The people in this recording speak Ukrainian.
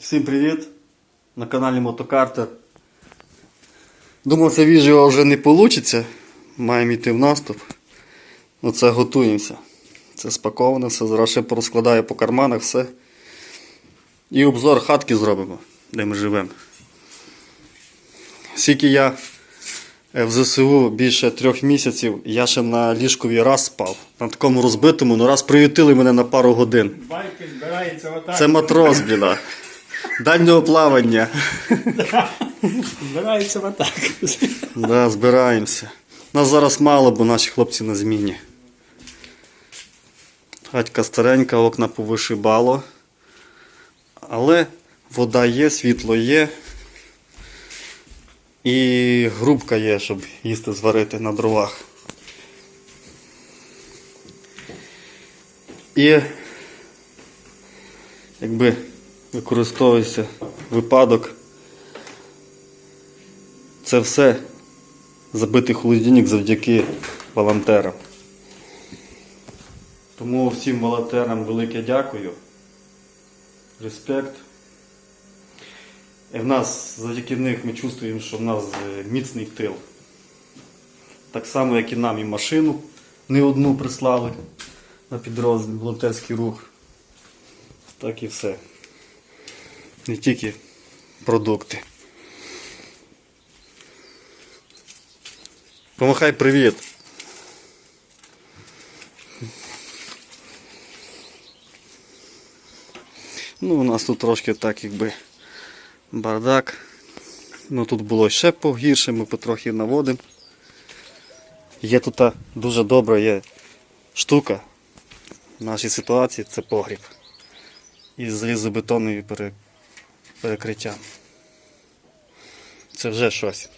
Всім привіт! На каналі Мотокартер. Думав, це відео вже не вийде. Маємо йти в наступ. Ну це готуємося. Це спаковане, все зараз ще порозкладаю по карманах, все. І обзор хатки зробимо, де ми живемо. Скільки я е, в ЗСУ більше трьох місяців, я ще на ліжкові раз спав. На такому розбитому, ну раз приютили мене на пару годин. Байки збирається отак. Це матрос, бліда. Дальнього плавання. Збирається отак. Да, збираємося. Нас зараз мало, бо наші хлопці на зміні. Хатька старенька, окна повишибало. Але вода є, світло є. І грубка є, щоб їсти зварити на дровах. І якби використовується випадок. Це все забитий холодильник завдяки волонтерам. Тому всім волонтерам велике дякую. Респект. І в нас завдяки них ми чувствуємо, що в нас е, міцний тил. Так само, як і нам і машину не одну прислали на підрозділ волонтерський рух. Так і все. Не тільки продукти. Помахай привіт. Ну, у нас тут трошки так якби бардак. Ну тут було ще погірше, ми потрохи наводимо. Є тут дуже добра є штука в нашій ситуації це погріб. Із залізобетонною пере... перекриттям. Це вже щось.